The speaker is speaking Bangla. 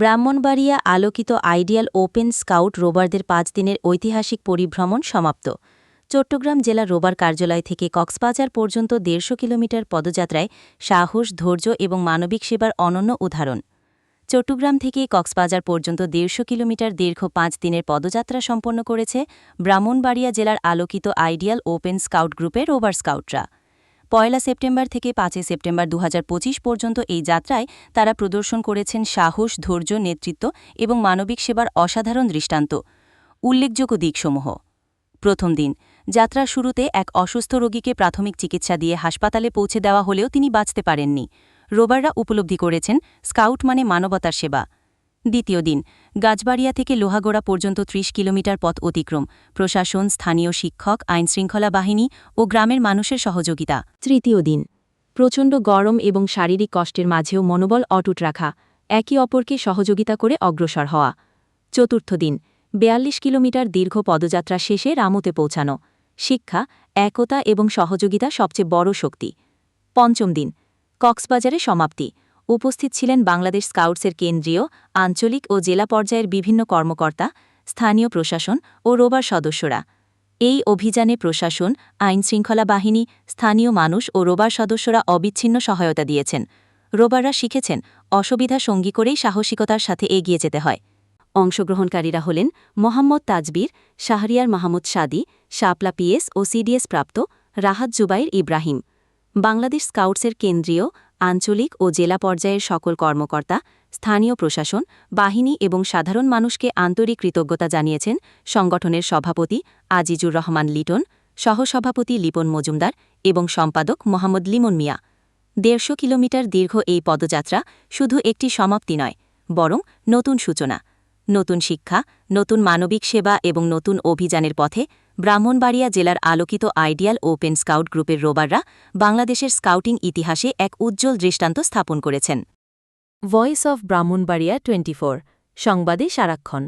ব্রাহ্মণবাড়িয়া আলোকিত আইডিয়াল ওপেন স্কাউট রোবারদের পাঁচ দিনের ঐতিহাসিক পরিভ্রমণ সমাপ্ত। চট্টগ্রাম জেলা রোবার কার্যালয় থেকে কক্সবাজার পর্যন্ত দেড়শো কিলোমিটার পদযাত্রায় সাহস, ধৈর্য এবং মানবিক সেবার অনন্য উদাহরণ। চট্টগ্রাম থেকে কক্সবাজার পর্যন্ত দেড়শো কিলোমিটার দীর্ঘ পাঁচ দিনের পদযাত্রা সম্পন্ন করেছে ব্রাহ্মণবাড়িয়া জেলার আলোকিত আইডিয়াল ওপেন স্কাউট গ্রুপের রোবার স্কাউটরা। পয়লা সেপ্টেম্বর থেকে পাঁচই সেপ্টেম্বর দু হাজার পঁচিশ পর্যন্ত এই যাত্রায় তারা প্রদর্শন করেছেন সাহস, ধৈর্য, নেতৃত্ব এবং মানবিক সেবার অসাধারণ দৃষ্টান্ত। উল্লেখযোগ্য দিকসমূহ। প্রথম দিন, যাত্রার শুরুতে এক অসুস্থ রোগীকে প্রাথমিক চিকিৎসা দিয়ে হাসপাতালে পৌঁছে দেওয়া হলেও তিনি বাঁচতে পারেননি। রোবাররা উপলব্ধি করেছেন, স্কাউট মানে মানবতার সেবা। দ্বিতীয় দিন। গাছবাড়িয়া থেকে লোহাগোড়া পর্যন্ত ত্রিশ কিলোমিটার পথ অতিক্রম। প্রশাসন, স্থানীয় শিক্ষক, আইনশৃঙ্খলা বাহিনী ও গ্রামের মানুষের সহযোগিতা। তৃতীয় দিন। প্রচণ্ড গরম এবং শারীরিক কষ্টের মাঝেও মনোবল অটুট রাখা, একে অপরকে সহযোগিতা করে অগ্রসর হওয়া। চতুর্থ দিন। বেয়াল্লিশ কিলোমিটার দীর্ঘ পদযাত্রা শেষে রামুতে পৌঁছানো। শিক্ষা, একতা এবং সহযোগিতা সবচেয়ে বড় শক্তি। পঞ্চম দিন। কক্সবাজারে সমাপ্তি। উপস্থিত ছিলেন বাংলাদেশ স্কাউটসের কেন্দ্রীয়, আঞ্চলিক ও জেলা পর্যায়ের বিভিন্ন কর্মকর্তা, স্থানীয় প্রশাসন ও রোবার সদস্যরা। এই অভিযানে প্রশাসন, আইনশৃঙ্খলা বাহিনী, স্থানীয় মানুষ ও রোবার সদস্যরা অবিচ্ছিন্ন সহায়তা দিয়েছেন। রোবাররা শিখেছেন, অসুবিধা সঙ্গী করেই সাহসিকতার সাথে এগিয়ে যেতে হয়। অংশগ্রহণকারীরা হলেন মোহাম্মদ তাজবির, শাহরিয়ার মাহমুদ সাদি, শাপলা পিএস ও সিডিএস প্রাপ্ত রাহাত জুবাইর ইব্রাহিম। বাংলাদেশ স্কাউটসের কেন্দ্রীয় আঞ্চলিক ও জেলা পর্যায়ের সকল কর্মকর্তা, স্থানীয় প্রশাসন, বাহিনী এবং সাধারণ মানুষকে আন্তরিক কৃতজ্ঞতা জানিয়েছেন সংগঠনের সভাপতি আজিজুর রহমান লিটন, সহসভাপতি লিপন মজুমদার এবং সম্পাদক মোহাম্মদ লিমন মিয়া। দেড়শো কিলোমিটার দীর্ঘ এই পদযাত্রা শুধু একটি সমাপ্তি নয়, বরং নতুন সূচনা। নতুন শিক্ষা, নতুন মানবিক সেবা এবং নতুন অভিযানের পথে ব্রাহ্মণবাড়িয়া জেলার আলোকিত আইডিয়াল ওপেন স্কাউট গ্রুপের রোবাররা বাংলাদেশের স্কাউটিং ইতিহাসে এক উজ্জ্বল দৃষ্টান্ত স্থাপন করেছেন। ভয়েস অব ব্রাহ্মণবাড়িয়া টোয়েন্টি সংবাদে সারাক্ষণ।